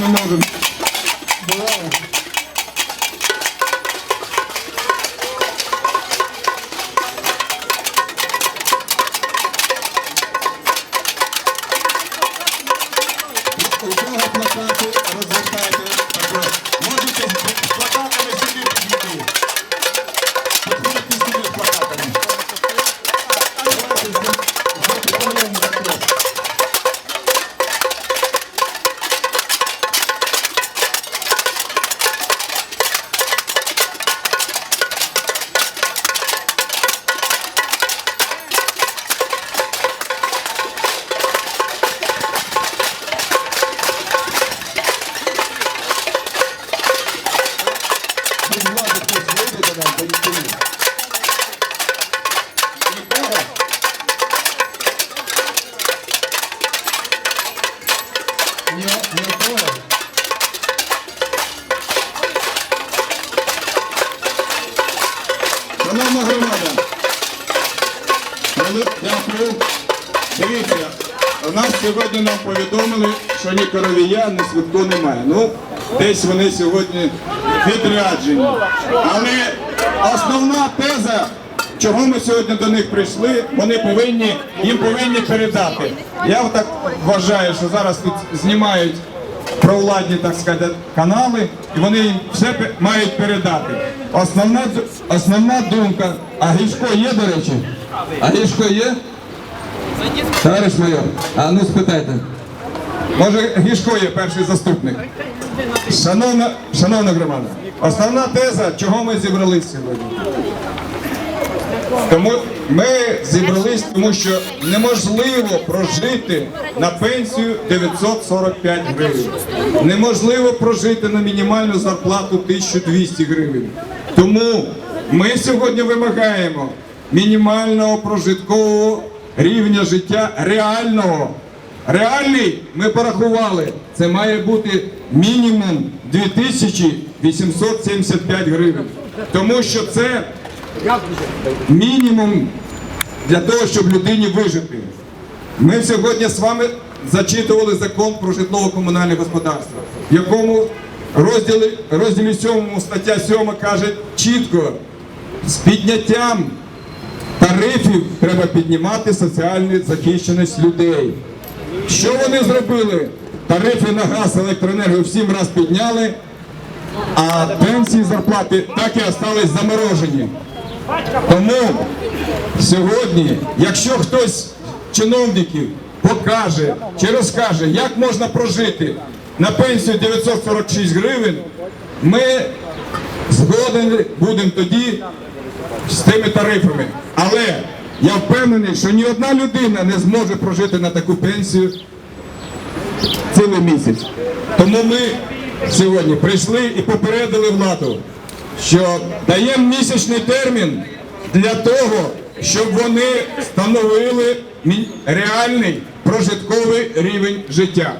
не можемо. У кого плакати розвертайте. також. Можете з плакатами сюди дякую. Нас сьогодні нам повідомили, що ні коровія, ні свитку немає. Ну, десь вони сьогодні відряджені. Але основна теза, чого ми сьогодні до них прийшли, вони повинні, їм повинні передати. Я так вважаю, що зараз тут знімають провладні, так сказати, канали, і вони їм все мають передати. Основна, основна думка, а Гішко є, до речі? А Гішко є? Товариш майор, а ну спитайте. Може, Гішко є перший заступник. Шановна, шановна громада, основна теза, чого ми зібрались сьогодні. Тому ми зібрались, тому що неможливо прожити на пенсію 945 гривень. Неможливо прожити на мінімальну зарплату 1200 гривень. Тому ми сьогодні вимагаємо мінімального прожиткового рівня життя реального. Реальний ми порахували, це має бути мінімум 2875 гривень. Тому що це мінімум для того, щоб людині вижити. Ми сьогодні з вами зачитували закон про житлово-комунальне господарство, в якому розділі, розділі 7 стаття 7 каже чітко, з підняттям тарифів треба піднімати соціальну захищеність людей. Що вони зробили? Тарифи на газ, електроенергію в сім раз підняли, а пенсії зарплати так і остались заморожені. Тому сьогодні, якщо хтось чиновників покаже чи розкаже, як можна прожити на пенсію 946 гривень, ми згодені будемо тоді з тими тарифами. Але я впевнений, що ні одна людина не зможе прожити на таку пенсію цілий місяць. Тому ми сьогодні прийшли і попередили владу, що даємо місячний термін для того, щоб вони встановили реальний прожитковий рівень життя.